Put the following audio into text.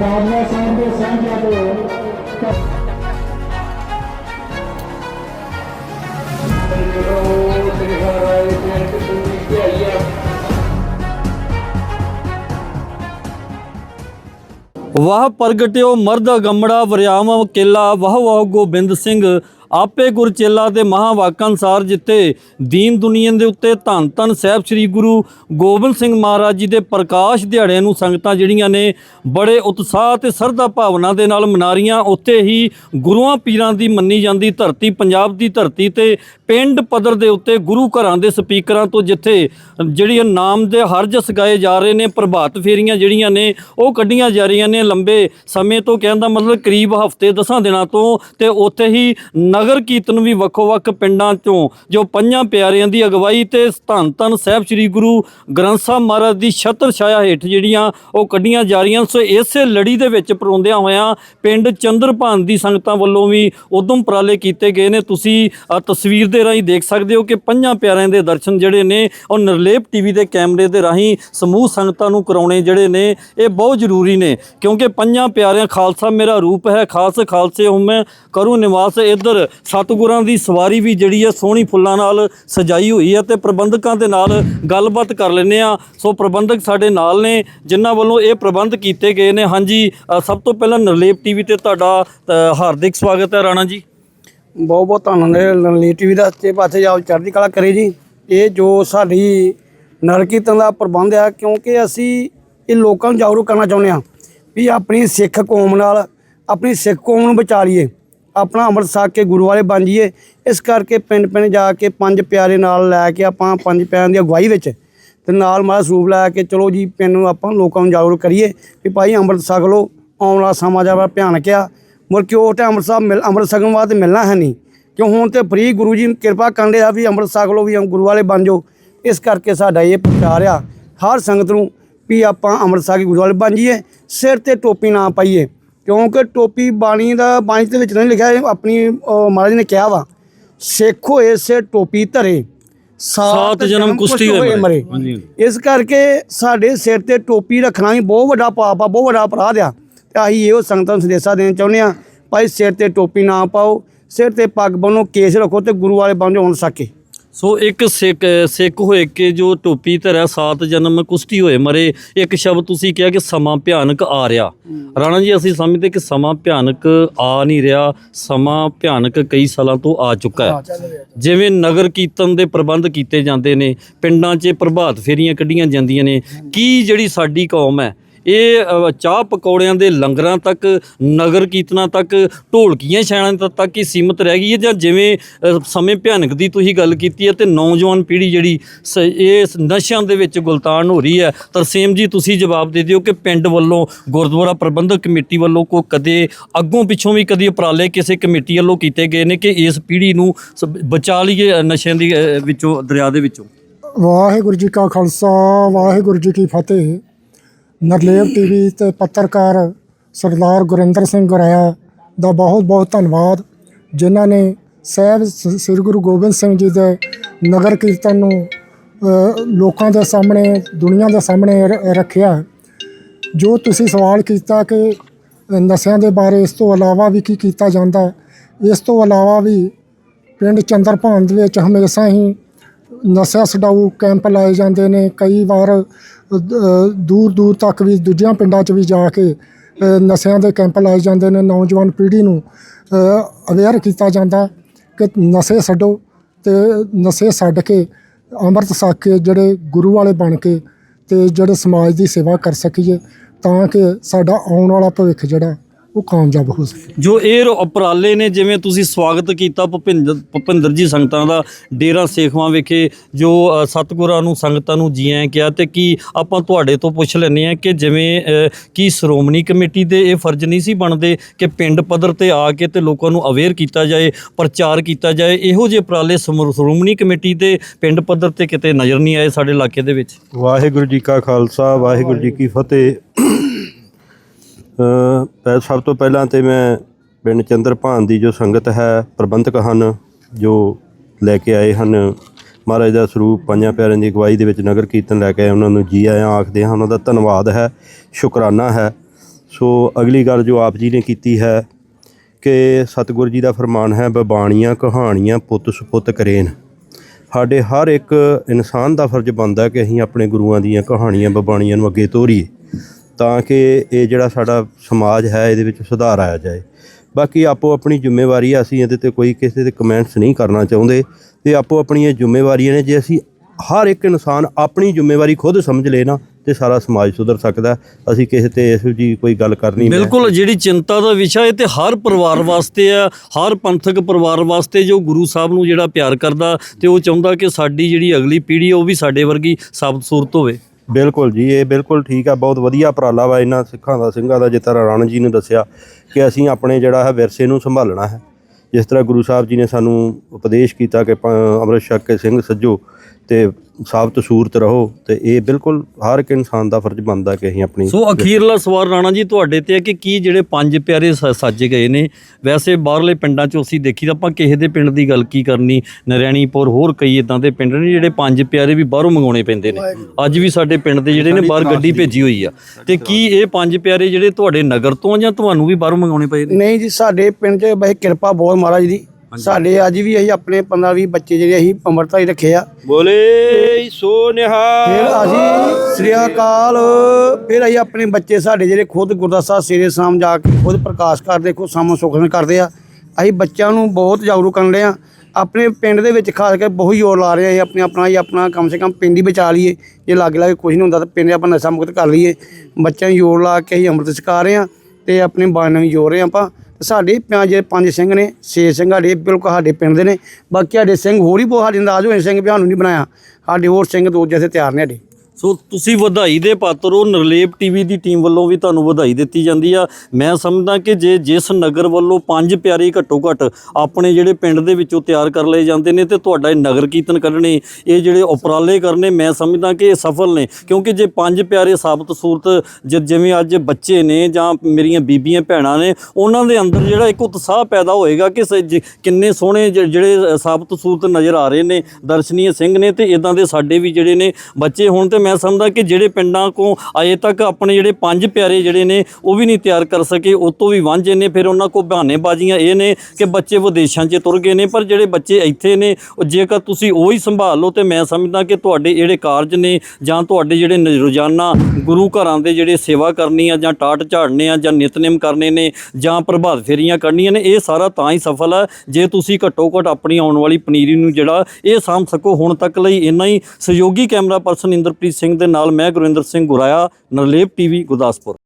ਬਾਬਲਾ ਸਾਹਿਬ ਦੇ ਸਾਹਿਬਜ਼ਾਦੇ। ਵਾਹ ਪ੍ਰਗਟਿਓ ਮਰਦ ਗੰਮੜਾ ਵਰਿਆਮ ਕਿਲਾ ਵਾਹ ਵਾਹ ਗੋਬਿੰਦ ਸਿੰਘ। ਆਪੇ ਗੁਰ ਚੇਲਾ ਤੇ ਮਹਾਵਾਕਾਂ ਅਨਸਾਰ ਜਿੱਤੇ ਦੀਨ ਦੁਨੀਆ ਦੇ ਉੱਤੇ ਧੰਨ ਧੰਨ ਸਾਹਿਬ ਸ੍ਰੀ ਗੁਰੂ ਗੋਬਿੰਦ ਸਿੰਘ ਮਹਾਰਾਜ ਜੀ ਦੇ ਪ੍ਰਕਾਸ਼ ਦਿਹਾੜਿਆਂ ਨੂੰ ਸੰਗਤਾਂ ਜਿਹੜੀਆਂ ਨੇ ਬੜੇ ਉਤਸ਼ਾਹ ਤੇ ਸਰਧਾ ਭਾਵਨਾ ਦੇ ਨਾਲ ਮਨਾ ਰਹੀਆਂ ਉੱਥੇ ਹੀ ਗੁਰੂਆਂ ਪੀਰਾਂ ਦੀ ਮੰਨੀ ਜਾਂਦੀ ਧਰਤੀ, ਪੰਜਾਬ ਦੀ ਧਰਤੀ ਤੇ ਪਿੰਡ ਪੱਧਰ ਦੇ ਉੱਤੇ ਗੁਰੂ ਘਰਾਂ ਦੇ ਸਪੀਕਰਾਂ ਤੋਂ ਜਿੱਥੇ ਜਿਹੜੀ ਨਾਮ ਦੇ ਹਰਜਸ ਗਾਏ ਜਾ ਰਹੇ ਨੇ, ਪ੍ਰਭਾਤ ਫੇਰੀਆਂ ਜਿਹੜੀਆਂ ਨੇ, ਉਹ ਕੱਢੀਆਂ ਜਾ ਰਹੀਆਂ ਨੇ ਲੰਬੇ ਸਮੇਂ ਤੋਂ ਕਹਿੰਦਾ ਮਤਲਬ ਕਰੀਬ ਹਫ਼ਤੇ ਦਸਾਂ ਦਿਨਾਂ ਤੋਂ ਤੇ ਉੱਥੇ ਹੀ ਨਗਰ ਕੀਰਤਨ ਵੀ ਵੱਖੋ-ਵੱਖ ਪਿੰਡਾਂ 'ਚੋਂ, ਜੋ ਪੰਜਾਂ ਪਿਆਰਿਆਂ ਦੀ ਅਗਵਾਈ ਤੇ ਧੰਨ ਧੰਨ ਸਾਹਿਬ ਸ੍ਰੀ ਗੁਰੂ ਗ੍ਰੰਥ ਸਾਹਿਬ ਮਹਾਰਾਜ ਦੀ ਛਤਰ ਛਾਇਆ ਹੇਠ ਜਿਹੜੀਆਂ ਉਹ ਕੱਢੀਆਂ ਜਾ ਰਹੀਆਂ ਸੋ ਇਸੇ ਲੜੀ ਦੇ ਵਿੱਚ ਪਰੋਂਦਿਆਂ ਹੋਇਆਂ ਪਿੰਡ ਚੰਦਰਭਾਨ ਦੀ ਸੰਗਤਾਂ ਵੱਲੋਂ ਵੀ ਉਦਮ ਉਪਰਾਲੇ ਕੀਤੇ ਗਏ ਨੇ। ਤੁਸੀਂ ਤਸਵੀਰ ਦੇ ਰਾਹੀਂ ਦੇਖ ਸਕਦੇ ਹੋ ਕਿ ਪੰਜਾਂ ਪਿਆਰਿਆਂ ਦੇ ਦਰਸ਼ਨ ਜਿਹੜੇ ਨੇ, ਉਹ ਨਿਰਲੇਪ ਟੀਵੀ ਦੇ ਕੈਮਰੇ ਦੇ ਰਾਹੀਂ ਸਮੂਹ ਸੰਗਤਾਂ ਨੂੰ ਕਰਾਉਣੇ ਜਿਹੜੇ ਨੇ, ਇਹ ਬਹੁਤ ਜ਼ਰੂਰੀ ਨੇ, ਕਿਉਂਕਿ ਪੰਜਾਂ ਪਿਆਰਿਆਂ, ਖਾਲਸਾ ਮੇਰਾ ਰੂਪ ਹੈ, ਖਾਸ ਖਾਲਸੇ ਹੂੰ ਮੈਂ ਕਰੂ ਨਿਵਾਸ ਇੱਧਰ। ਸਤਿਗੁਰਾਂ ਦੀ ਸਵਾਰੀ ਵੀ ਜਿਹੜੀ ਹੈ ਸੋਹਣੀ ਫੁੱਲਾਂ ਨਾਲ ਸਜਾਈ ਹੋਈ ਹੈ ਤੇ ਪ੍ਰਬੰਧਕਾਂ ਦੇ ਨਾਲ ਗੱਲਬਾਤ ਕਰ ਲੈਂਦੇ ਆ। ਸੋ ਪ੍ਰਬੰਧਕ ਸਾਡੇ ਨਾਲ ਨੇ, ਜਿਨ੍ਹਾਂ ਵੱਲੋਂ ਇਹ ਪ੍ਰਬੰਧ ਕੀਤੇ ਗਏ ਨੇ। ਹਾਂਜੀ ਸਭ ਤੋਂ ਪਹਿਲਾਂ ਨਿਰਲੇਪ ਟੀਵੀ ਤੇ ਤੁਹਾਡਾ ਹਾਰਦਿਕ ਸਵਾਗਤ ਹੈ ਰਾਣਾ ਜੀ। ਬਹੁਤ ਬਹੁਤ ਧੰਨਵਾਦ ਨਰਲੇਪ ਲਲੀ ਟੀਵੀ ਦਾ। ਸੱਚੇ ਪਾਸੇ ਜਾਓ, ਚੜ੍ਹਦੀ ਕਲਾ ਕਰੇ ਜੀ। ਇਹ ਜੋ ਸਾਡੀ ਨਗਰ ਦਾ ਪ੍ਰਬੰਧ ਆ, ਕਿਉਂਕਿ ਅਸੀਂ ਇਹ ਲੋਕਾਂ ਨੂੰ ਜਾਗਰੂਕ ਕਰਨਾ ਚਾਹੁੰਦੇ ਆ ਵੀ ਆਪਣੀ ਸਿੱਖ ਕੌਮ ਨਾਲ, ਆਪਣੀ ਸਿੱਖ ਕੌਮ ਨੂੰ ਬਚਾ ਲਈਏ। ਆਪਣਾ ਅੰਮ੍ਰਿਤ ਛਕ ਕੇ ਗੁਰੂ ਵਾਲੇ ਬਣ ਜਾਈਏ। ਇਸ ਕਰਕੇ ਪਿੰਡ ਪਿੰਡ ਜਾ ਕੇ ਪੰਜ ਪਿਆਰੇ ਨਾਲ ਲੈ ਕੇ ਆਪਾਂ ਪੰਜ ਪਿਆਰਿਆਂ ਦੀ ਅਗਵਾਈ ਵਿੱਚ ਤੇ ਨਾਲ ਮਾਰਾ ਸਰੂਪ ਲੈ ਕੇ ਚਲੋ ਜੀ, ਪਿੰਡ ਨੂੰ ਆਪਾਂ ਲੋਕਾਂ ਨੂੰ ਜਾਗਰੂਕ ਕਰੀਏ ਵੀ ਭਾਈ ਅੰਮ੍ਰਿਤ ਛਕ ਲਓ, ਆਉਣ ਵਾਲਾ ਸਮਾਂ ਜ਼ਿਆਦਾ ਭਿਆਨਕ ਆ। ਮੁੜ ਕੇ ਉਹ ਟਾਈਮ ਅੰਮ੍ਰਿਤ ਸਾਹਿਬ ਮਿਲ, ਅੰਮ੍ਰਿਤ ਛਕਣ ਵਾਸਤੇ ਮਿਲਣਾ ਹੈ ਨਹੀਂ। ਕਿਉਂ ਹੁਣ ਤੇ ਫ੍ਰੀ ਗੁਰੂ ਜੀ ਕਿਰਪਾ ਕਰਦੇ ਆ ਵੀ ਅੰਮ੍ਰਿਤ ਛਕ ਲਓ, ਵੀ ਗੁਰੂ ਵਾਲੇ ਬਣ ਜਾਓ। ਇਸ ਕਰਕੇ ਸਾਡਾ ਇਹ ਪ੍ਰਚਾਰ ਆ। ਹਰ ਸੰਗਤ ਨੂੰ ਵੀ ਆਪਾਂ ਅੰਮ੍ਰਿਤ ਛਕ ਗੁਰੂ ਵਾਲੇ ਬਣ ਜਾਈਏ। ਸਿਰ ਤੇ ਟੋਪੀ ਨਾ ਪਾਈਏ। ਕਿਉਂਕਿ ਟੋਪੀ ਬਾਣੀ ਦਾ ਬਾਣੀ ਦੇ ਵਿੱਚ ਨਹੀਂ ਲਿਖਿਆ ਇਹ ਆਪਣੀ ਮਹਾਰਾਜ ਨੇ ਕਿਹਾ ਵਾ ਸਿੱਖ ਹੋਏ ਸੇ ਟੋਪੀ ਧਰੇ ਸਾਤ ਜਨਮ ਕੁਸ਼ਤੀ ਹੋਏ ਮਰੇ। ਇਸ ਕਰਕੇ ਸਾਡੇ ਸਿਰ ਤੇ ਟੋਪੀ ਰੱਖਣਾ ਵੀ ਬਹੁਤ ਵੱਡਾ ਪਾਪ ਆ ਬਹੁਤ ਵੱਡਾ ਅਪਰਾਧ ਆ। ਤੇ ਅਸੀਂ ਇਹੋ ਸੰਗਤਾਂ ਨੂੰ ਸੰਦੇਸ਼ਾ ਦੇਣਾ ਚਾਹੁੰਦੇ ਆ ਭਾਈ ਸਿਰ ਤੇ ਟੋਪੀ ਨਾ ਪਾਓ ਸਿਰ ਤੇ ਪੱਗ ਬੰਨੋ ਕੇਸ ਰੱਖੋ ਤੇ ਗੁਰੂ ਵਾਲੇ ਬਣ ਜਾਓ ਹੁਣ ਸਕੇ। ਸੋ ਇੱਕ ਸਿੱਖ ਸਿੱਖ ਹੋਏ ਕਿ ਜੋ ਟੋਪੀ ਧਰਿਆ ਸਾਤ ਜਨਮ ਕੁਸ਼ਤੀ ਹੋਏ ਮਰੇ। ਇੱਕ ਸ਼ਬਦ ਤੁਸੀਂ ਕਿਹਾ ਕਿ ਸਮਾਂ ਭਿਆਨਕ ਆ ਰਿਹਾ। ਰਾਣਾ ਜੀ ਅਸੀਂ ਸਮਝਦੇ ਕਿ ਸਮਾਂ ਭਿਆਨਕ ਆ ਨਹੀਂ ਰਿਹਾ। ਸਮਾਂ ਭਿਆਨਕ ਕਈ ਸਾਲਾਂ ਤੋਂ ਆ ਚੁੱਕਾ ਹੈ। ਜਿਵੇਂ ਨਗਰ ਕੀਰਤਨ ਦੇ ਪ੍ਰਬੰਧ ਕੀਤੇ ਜਾਂਦੇ ਨੇ ਪਿੰਡਾਂ 'ਚ ਪ੍ਰਭਾਤ ਫੇਰੀਆਂ ਕੱਢੀਆਂ ਜਾਂਦੀਆਂ ਨੇ। ਕੀ ਜਿਹੜੀ ਸਾਡੀ ਕੌਮ ਹੈ ਇਹ ਚਾਹ ਪਕੌੜਿਆਂ ਦੇ ਲੰਗਰਾਂ ਤੱਕ, ਨਗਰ ਕੀਰਤਨਾਂ ਤੱਕ, ਢੋਲਕੀਆਂ ਛੈਣਾਂ ਤੱਕ ਹੀ ਸੀਮਤ ਰਹਿ ਗਈ ਹੈ। ਜਾਂ ਜਿਵੇਂ ਸਮੇਂ ਭਿਆਨਕ ਦੀ ਤੁਸੀਂ ਗੱਲ ਕੀਤੀ ਹੈ ਤੇ ਨੌਜਵਾਨ ਪੀੜ੍ਹੀ ਜਿਹੜੀ ਸ- ਇਸ ਨਸ਼ਿਆਂ ਦੇ ਵਿੱਚ ਗੁਲਤਾਨ ਹੋ ਰਹੀ ਹੈ। ਤਰਸੇਮ ਜੀ, ਤੁਸੀਂ ਜਵਾਬ ਦੇ ਦਿਓ ਕਿ ਪਿੰਡ ਵੱਲੋਂ, ਗੁਰਦੁਆਰਾ ਪ੍ਰਬੰਧਕ ਕਮੇਟੀ ਵੱਲੋਂ ਕੋ ਕਦੇ, ਅੱਗੋਂ ਪਿੱਛੋਂ ਵੀ ਕਦੀ ਉਪਰਾਲੇ ਕਿਸੇ ਕਮੇਟੀ ਵੱਲੋਂ ਕੀਤੇ ਗਏ ਨੇ ਕਿ ਇਸ ਪੀੜ੍ਹੀ ਨੂੰ ਸ- ਬਚਾ ਲਈਏ ਨਸ਼ਿਆਂ ਦੀ ਵਿੱਚੋਂ, ਦਰਿਆ ਦੇ ਵਿੱਚੋਂ? ਵਾਹਿਗੁਰੂ ਜੀ ਕਾ ਖਾਲਸਾ, ਵਾਹਿਗੁਰੂ ਜੀ ਕੀ ਫਤਿਹ। ਨਰਲੇਵ ਟੀਵੀ ਤੇ ਪੱਤਰਕਾਰ ਸਰਦਾਰ ਗੁਰਿੰਦਰ ਸਿੰਘ ਗੁਰਾਇਆ ਦਾ ਬਹੁਤ ਬਹੁਤ ਧੰਨਵਾਦ ਜਿਨ੍ਹਾਂ ਨੇ ਸਾਹਿਬ ਸ੍ਰੀ ਗੁਰੂ ਗੋਬਿੰਦ ਸਿੰਘ ਜੀ ਦੇ ਨਗਰ ਕੀਰਤਨ ਨੂੰ ਲੋਕਾਂ ਦੇ ਸਾਹਮਣੇ ਦੁਨੀਆ ਦੇ ਸਾਹਮਣੇ ਰੱਖਿਆ। ਜੋ ਤੁਸੀਂ ਸਵਾਲ ਕੀਤਾ ਕਿ ਨਸ਼ਿਆਂ ਦੇ ਬਾਰੇ ਇਸ ਤੋਂ ਇਲਾਵਾ ਵੀ ਕੀ ਕੀਤਾ ਜਾਂਦਾ ਇਸ ਤੋਂ ਇਲਾਵਾ ਵੀ ਪਿੰਡ ਚੰਦਰਭਾਨ ਦੇ ਵਿੱਚ ਹਮੇਸ਼ਾ ਹੀ ਨਸ਼ਾ ਛਡਾਊ ਕੈਂਪ ਲਾਏ ਜਾਂਦੇ ਨੇ। ਕਈ ਵਾਰ ਦੂਰ ਦੂਰ ਤੱਕ ਵੀ ਦੂਜਿਆਂ ਪਿੰਡਾਂ 'ਚ ਵੀ ਜਾ ਕੇ ਨਸ਼ਿਆਂ ਦੇ ਕੈਂਪ ਲਾਏ ਜਾਂਦੇ ਨੇ, ਨੌਜਵਾਨ ਪੀੜ੍ਹੀ ਨੂੰ ਅਵੇਅਰ ਕੀਤਾ ਜਾਂਦਾ ਕਿ ਨਸ਼ੇ ਛੱਡੋ ਤੇ ਨਸ਼ੇ ਛੱਡ ਕੇ ਅੰਮ੍ਰਿਤ ਛਕ ਕੇ ਜਿਹੜੇ ਗੁਰੂ ਵਾਲੇ ਬਣ ਕੇ ਤੇ ਜਿਹੜੇ ਸਮਾਜ ਦੀ ਸੇਵਾ ਕਰ ਸਕੀਏ ਤਾਂ ਕਿ ਸਾਡਾ ਆਉਣ ਵਾਲਾ ਭਵਿੱਖ ਜਿਹੜਾ ਉਹ ਕਾਮਯਾਬ ਹੋ ਸਕੇ। ਜੋ ਇਹ ਰੋ- ਉਪਰਾਲੇ ਨੇ ਜਿਵੇਂ ਤੁਸੀਂ ਸਵਾਗਤ ਕੀਤਾ ਭੁਪਿੰਦਰ ਭੁਪਿੰਦਰ ਜੀ ਸੰਗਤਾਂ ਦਾ ਡੇਰਾ ਸੇਖਵਾਂ ਵਿਖੇ ਜੋ ਸਤਿਗੁਰਾਂ ਨੂੰ ਸੰਗਤਾਂ ਨੂੰ ਜੀ ਆਇਆਂ ਕਿਹਾ ਤੇ ਕੀ ਆਪਾਂ ਤੁਹਾਡੇ ਤੋਂ ਪੁੱਛ ਲੈਂਦੇ ਆ ਕਿ ਜਿਵੇਂ ਕੀ ਸ਼੍ਰੋਮਣੀ ਕਮੇਟੀ ਦੇ ਇਹ ਫਰਜ਼ ਨਹੀਂ ਸੀ ਬਣਦੇ ਕਿ ਪਿੰਡ ਪੱਧਰ ਤੇ ਆ ਕੇ ਤੇ ਲੋਕਾਂ ਨੂੰ ਅਵੇਅਰ ਕੀਤਾ ਜਾਏ ਪ੍ਰਚਾਰ ਕੀਤਾ ਜਾਏ? ਇਹੋ ਜਿਹੇ ਉਪਰਾਲੇ ਸ਼੍ਰੋਮਣੀ ਕਮੇਟੀ ਦੇ ਪਿੰਡ ਪੱਧਰ ਤੇ ਕਿਤੇ ਨਜ਼ਰ ਨਹੀਂ ਆਏ ਸਾਡੇ ਇਲਾਕੇ ਦੇ ਵਿੱਚ? ਵਾਹਿਗੁਰੂ ਜੀ ਕਾ ਖਾਲਸਾ ਵਾਹਿਗੁਰੂ ਜੀ ਕੀ ਫਤਿਹ। ਪਹਿ- ਸਭ ਤੋਂ ਪਹਿਲਾਂ ਤੇ ਮੈਂ ਪਿੰਡ ਚੰਦਰਭਾਨ ਦੀ ਜੋ ਸੰਗਤ ਹੈ, ਪ੍ਰਬੰਧਕ ਹਨ, ਜੋ ਲੈ ਕੇ ਆਏ ਹਨ, ਮਹਾਰਾਜ ਦਾ ਸਰੂਪ ਪੰਜਾਂ ਪਿਆਰਿਆਂ ਦੀ ਅਗਵਾਈ ਦੇ ਵਿੱਚ ਨਗਰ ਕੀਰਤਨ ਲੈ ਕੇ ਆਏ, ਉਹਨਾਂ ਨੂੰ ਜੀ ਆਇਆਂ ਆਖਦੇ ਹਾਂ, ਉਹਨਾਂ ਦਾ ਧੰਨਵਾਦ ਹੈ, ਸ਼ੁਕਰਾਨਾ ਹੈ। ਸੋ ਅਗਲੀ ਗੱਲ ਜੋ ਆਪ ਜੀ ਨੇ ਕੀਤੀ ਹੈ ਕਿ ਸਤਿਗੁਰ ਜੀ ਦਾ ਫਰਮਾਨ ਹੈ, ਬਬਾਣੀਆਂ ਕਹਾਣੀਆਂ ਪੁੱਤ ਸੁਪੁੱਤ ਕਰੇਨ। ਸਾਡੇ ਹਰ ਇੱਕ ਇਨਸਾਨ ਦਾ ਫਰਜ਼ ਬਣਦਾ ਕਿ ਅਸੀਂ ਆਪਣੇ ਗੁਰੂਆਂ ਦੀਆਂ ਕਹਾਣੀਆਂ, ਬਬਾਣੀਆਂ ਨੂੰ ਅੱਗੇ ਤੋਰੀਏ। ਤਾਂ ਕਿ ਇਹ ਜਿਹੜਾ ਸਾਡਾ ਸਮਾਜ ਹੈ, ਇਹਦੇ ਵਿੱਚ ਸੁਧਾਰ ਆਇਆ ਜਾਏ। ਬਾਕੀ ਆਪੋ ਆਪਣੀ ਜ਼ਿੰਮੇਵਾਰੀ ਆ, ਅਸੀਂ ਇਹਦੇ ਤੇ ਕੋਈ ਕਿਸੇ ਦੇ ਕਮੈਂਟਸ ਨਹੀਂ ਕਰਨਾ ਚਾਹੁੰਦੇ। ਤੇ ਆਪੋ ਆਪਣੀਆਂ ਜ਼ਿੰਮੇਵਾਰੀਆਂ ਨੇ, ਜੇ ਅਸੀਂ ਹਰ ਇੱਕ ਇਨਸਾਨ ਆਪਣੀ ਜ਼ਿੰਮੇਵਾਰੀ ਖੁਦ ਸਮਝ ਲੇ ਨਾ, ਤੇ ਸਾਰਾ ਸਮਾਜ ਸੁਧਰ ਸਕਦਾ। ਅਸੀਂ ਕਿਸੇ ਤੇ ਇਹੋ ਜੀ ਕੋਈ ਗੱਲ ਕਰਨੀ ਮੈਂ- ਬਿਲਕੁਲ, ਜਿਹੜੀ ਚਿੰਤਾ ਦਾ ਵਿਸ਼ਾ, ਇਹ ਤੇ ਹਰ ਪਰਿਵਾਰ ਵਾਸਤੇ ਆ। ਹਰ ਪੰਥਕ ਪਰਿਵਾਰ ਵਾਸਤੇ ਜੋ ਗੁਰੂ ਸਾਹਿਬ ਨੂੰ ਜਿਹੜਾ ਪਿਆਰ ਕਰਦਾ, ਤੇ ਉਹ ਚਾਹੁੰਦਾ ਕਿ ਸਾਡੀ ਜਿਹੜੀ ਅਗਲੀ ਪੀੜ੍ਹੀ ਉਹ ਵੀ ਸਾਡੇ ਵਰਗੀ ਸਾਬਤ ਸੂਰਤ ਹੋਵੇ। ਬਿਲਕੁਲ ਜੀ, ਇਹ ਬਿਲਕੁਲ ਠੀਕ ਆ, ਬਹੁਤ ਵਧੀਆ ਉਪਰਾਲਾ ਵਾ ਇਹਨਾਂ ਸਿੱਖਾਂ ਦਾ, ਸਿੰਘਾਂ ਦਾ, ਜਿਸ ਤਰ੍ਹਾਂ ਰਾਣਾ ਜੀ ਨੇ ਦੱਸਿਆ ਕਿ ਅਸੀਂ ਆਪਣੇ ਜਿਹੜਾ ਹੈ ਵਿਰਸੇ ਨੂੰ ਸੰਭਾਲਣਾ ਹੈ। ਜਿਸ ਤਰ੍ਹਾਂ ਗੁਰੂ ਸਾਹਿਬ ਜੀ ਨੇ ਸਾਨੂੰ ਉਪਦੇਸ਼ ਕੀਤਾ ਕਿ ਪ- ਅੰਮ੍ਰਿਤ ਛਕ ਕੇ ਸਿੰਘ ਸੱਜੋ ਤੇ ਸਾਬਤ ਸੂਰਤ ਰਹੋ ਤੇ ਇਹ ਬਿਲਕੁਲ ਹਰ ਇੱਕ ਇਨਸਾਨ ਦਾ ਫਰਜ਼ ਬਣਦਾ ਕਿ ਅਸੀਂ ਆਪਣੀ ਸੋ ਅਖੀਰਲਾ ਸਵਾਲ ਰਾਣਾ ਜੀ ਤੁਹਾਡੇ ਤੇ ਹੈ ਕਿ ਕੀ ਜਿਹੜੇ ਪੰਜ ਪਿਆਰੇ ਸ- ਸਾਜੇ ਗਏ ਨੇ? ਵੈਸੇ ਬਾਹਰਲੇ ਪਿੰਡਾਂ 'ਚ ਅਸੀਂ ਦੇਖੀ ਤਾਂ ਆਪਾਂ ਕਿਸੇ ਦੇ ਪਿੰਡ ਦੀ ਗੱਲ ਕੀ ਕਰਨੀ? ਨਰੈਣੀਪੁਰ ਹੋਰ ਕਈ ਇਦਾਂ ਦੇ ਪਿੰਡ ਨੇ ਜਿਹੜੇ ਪੰਜ ਪਿਆਰੇ ਵੀ ਬਾਹਰੋਂ ਮੰਗਾਉਣੇ ਪੈਂਦੇ ਨੇ। ਅੱਜ ਵੀ ਸਾਡੇ ਪਿੰਡ ਦੇ ਜਿਹੜੇ ਨੇ ਬਾਹਰ ਗੱਡੀ ਭੇਜੀ ਹੋਈ ਆ। ਤੇ ਕੀ ਇਹ ਪੰਜ ਪਿਆਰੇ ਜਿਹੜੇ ਤੁਹਾਡੇ ਨਗਰ ਤੋਂ ਆ ਜਾਂ ਤੁਹਾਨੂੰ ਵੀ ਬਾਹਰੋਂ ਮੰਗਾਉਣੇ ਪਏ ਨੇ? ਨਹੀਂ ਜੀ ਸਾਡੇ ਪਿੰਡ 'ਚ ਬਈ ਕਿਰਪਾ ਬਹੁਤ ਮਹਾਰਾਜ ਦੀ। ਸਾਡੇ ਅੱਜ ਵੀ ਅਸੀਂ ਆਪਣੇ 15 20 ਬੱਚੇ ਜਿਹੜੇ ਅਸੀਂ ਅੰਮ੍ਰਿਤਧਾਰੀ ਰੱਖੇ ਆ। ਬੋਲੇ ਸੋ ਨਿਹਾਲ। ਫਿਰ ਅਸੀਂ ਸ੍ਰੀ ਅਕਾਲ ਫਿਰ ਅਸੀਂ ਆਪਣੇ ਬੱਚੇ ਸਾਡੇ ਜਿਹੜੇ ਖੁਦ ਗੁਰਦੁਆਰਾ ਸਾਹਿਬ ਸਵੇਰੇ ਸ਼ਾਮ ਜਾ ਕੇ ਖੁਦ ਪ੍ਰਕਾਸ਼ ਕਰਦੇ ਖੁਦ ਸਾਮੋ ਸੁਖਨ ਕਰਦੇ ਆ। ਅਸੀਂ ਬੱਚਿਆਂ ਨੂੰ ਬਹੁਤ ਜਾਗਰੂਕ ਕਰਨ ਰਹੇ ਆ। ਆਪਣੇ ਪਿੰਡ ਦੇ ਵਿੱਚ ਖਾਸ ਕਰਕੇ ਬਹੁਤ ਜ਼ੋਰ ਲਾ ਰਹੇ ਆ ਅਸੀਂ ਆਪਣੇ ਆਪਣਾ ਹੀ ਆਪਣਾ ਕਮ ਸੇ ਕਮ ਪਿੰਡ ਹੀ ਬਚਾ ਲਈਏ। ਜੇ ਲਾਗੇ ਲਾਗੇ ਕੁਝ ਨਹੀਂ ਹੁੰਦਾ ਤਾਂ ਪਿੰਡ ਆਪਾਂ ਨਸ਼ਾ ਮੁਕਤ ਕਰ ਲਈਏ। ਬੱਚਿਆਂ ਨੂੰ ਜ਼ੋਰ ਲਾ ਕੇ ਅਸੀਂ ਅੰਮ੍ਰਿਤ ਛਕਾ ਰਹੇ ਆ ਤੇ ਆਪਣੇ ਬਾਣ ਨੂੰ ਜੋੜ ਰਹੇ ਆਪਾਂ। ਸਾਡੇ ਪੰਜ ਜਿਹੜੇ ਪੰਜ ਸਿੰਘ ਨੇ, ਛੇ ਸਿੰਘ ਸਾਡੇ, ਬਿਲਕੁਲ ਸਾਡੇ ਪਿੰਡ ਦੇ ਨੇ। ਬਾਕੀ ਸਾਡੇ ਸਿੰਘ ਹੋਰ ਹੀ ਬਹੁਤ, ਸਾਡੇ ਅੰਦਾਜ਼ ਹੋਏ ਸਿੰਘ ਵੀ ਸਾਨੂੰ ਨਹੀਂ ਬਣਾਇਆ। ਸਾਡੇ ਹੋਰ ਸਿੰਘ ਦੋ ਜਥੇ ਤਿਆਰ ਨੇ ਸਾਡੇ। ਸੋ ਤੁਸੀਂ ਵਧਾਈ ਦੇ ਪਾਤਰ ਹੋ। ਨਰਲੇਪ ਟੀਵੀ ਦੀ ਟੀਮ ਵੱਲੋਂ ਵੀ ਤੁਹਾਨੂੰ ਵਧਾਈ ਦਿੱਤੀ ਜਾਂਦੀ ਆ। ਮੈਂ ਸਮਝਦਾ ਕਿ ਜੇ ਜਿਸ ਨਗਰ ਵੱਲੋਂ ਪੰਜ ਪਿਆਰੇ ਘੱਟੋ ਘੱਟ ਆਪਣੇ ਜਿਹੜੇ ਪਿੰਡ ਦੇ ਵਿੱਚੋਂ ਤਿਆਰ ਕਰ ਲਏ ਜਾਂਦੇ ਨੇ ਤੇ ਤੁਹਾਡਾ ਇਹ ਨਗਰ ਕੀਰਤਨ ਕੱਢਣੇ, ਇਹ ਜਿਹੜੇ ਉਪਰਾਲੇ ਕਰਨੇ, ਮੈਂ ਸਮਝਦਾ ਕਿ ਇਹ ਸਫਲ ਨੇ। ਕਿਉਂਕਿ ਜੇ ਪੰਜ ਪਿਆਰੇ ਸਾਬਤ ਸੂਰਤ ਜ- ਜਿਵੇਂ ਅੱਜ ਬੱਚੇ ਨੇ ਜਾਂ ਮੇਰੀਆਂ ਬੀਬੀਆਂ, ਭੈਣਾਂ ਨੇ, ਉਹਨਾਂ ਦੇ ਅੰਦਰ ਜਿਹੜਾ ਇੱਕ ਉਤਸ਼ਾਹ ਪੈਦਾ ਹੋਏਗਾ ਕਿ ਸ- ਜ- ਕਿੰਨੇ ਸੋਹਣੇ ਜ- ਜਿਹੜੇ ਸਾਬਤ ਸੂਰਤ ਨਜ਼ਰ ਆ ਰਹੇ ਨੇ ਦਰਸ਼ਨੀय ਸਿੰਘ ਨੇ ਤੇ ਇਦਾਂ ਦੇ ਸਾਡੇ ਵੀ ਜਿਹੜੇ ਨੇ ਬੱਚੇ ਹੋਣ ਤੇ ਮੈਂ ਸਮਝਦਾ ਕਿ ਜਿਹੜੇ ਪਿੰਡਾਂ ਕੋ ਅਜੇ ਤੱਕ ਆਪਣੇ ਜਿਹੜੇ ਪੰਜ ਪਿਆਰੇ ਜਿਹੜੇ ਨੇ, ਉਹ ਵੀ ਨਹੀਂ ਤਿਆਰ ਕਰ ਸਕੇ, ਉਹ ਤੋਂ ਵੀ ਵਾਂਝੇ ਨੇ, ਫਿਰ ਉਹਨਾਂ ਕੋ ਬਹਾਨੇਬਾਜ਼ੀਆਂ ਇਹ ਨੇ ਕਿ ਬੱਚੇ ਵਿਦੇਸ਼ਾਂ 'ਚ ਤੁਰ ਗਏ ਨੇ, ਪਰ ਜਿਹੜੇ ਬੱਚੇ ਇੱਥੇ ਨੇ, ਉਹ ਜੇਕਰ ਤੁਸੀਂ ਉਹ ਹੀ ਸੰਭਾਲ ਲਓ ਤੇ ਮੈਂ ਸਮਝਦਾ ਕਿ ਤੁਹਾਡੇ ਜਿਹੜੇ ਕਾਰਜ ਨੇ ਜਾਂ ਤੁਹਾਡੇ ਜਿਹੜੇ ਰੋਜ਼ਾਨਾ ਗੁਰੂ ਘਰਾਂ ਦੇ ਜਿਹੜੇ ਸੇਵਾ ਕਰਨੀ ਆ ਜਾਂ ਟਾਟ ਝਾੜਨੇ ਆ ਜਾਂ ਨਿਤਨੇਮ ਕਰਨੇ ਨੇ ਜਾਂ ਪ੍ਰਭਾਤ ਫੇਰੀਆਂ ਕਰਨੀਆਂ ਨੇ, ਇਹ ਸਾਰਾ ਤਾਂ ਹੀ ਸਫਲ ਹੈ ਜੇ ਤੁਸੀਂ ਘੱਟੋ ਘੱਟ ਆਪਣੀ ਆਉਣ ਵਾਲੀ ਪਨੀਰੀ ਨੂੰ ਜਿਹੜਾ, ਇਹ ਸਾਂਭ ਸਕੋ, ਹੁਣ ਤੱਕ ਲਈ ਇੰਨਾ ਹੀ। ਸਹਿਯੋਗੀ ਕੈਮਰਾ ਪਰਸਨ ਇੰਦਰਪ੍ਰੀਤ ਸਿੰਘ ਦੇ ਨਾਲ ਮੈਂ ਗੁਰਵਿੰਦਰ ਸਿੰਘ ਗੁਰਾਇਆ ਨਰਲੇਪ ਟੀਵੀ ਗੁਰਦਾਸਪੁਰ।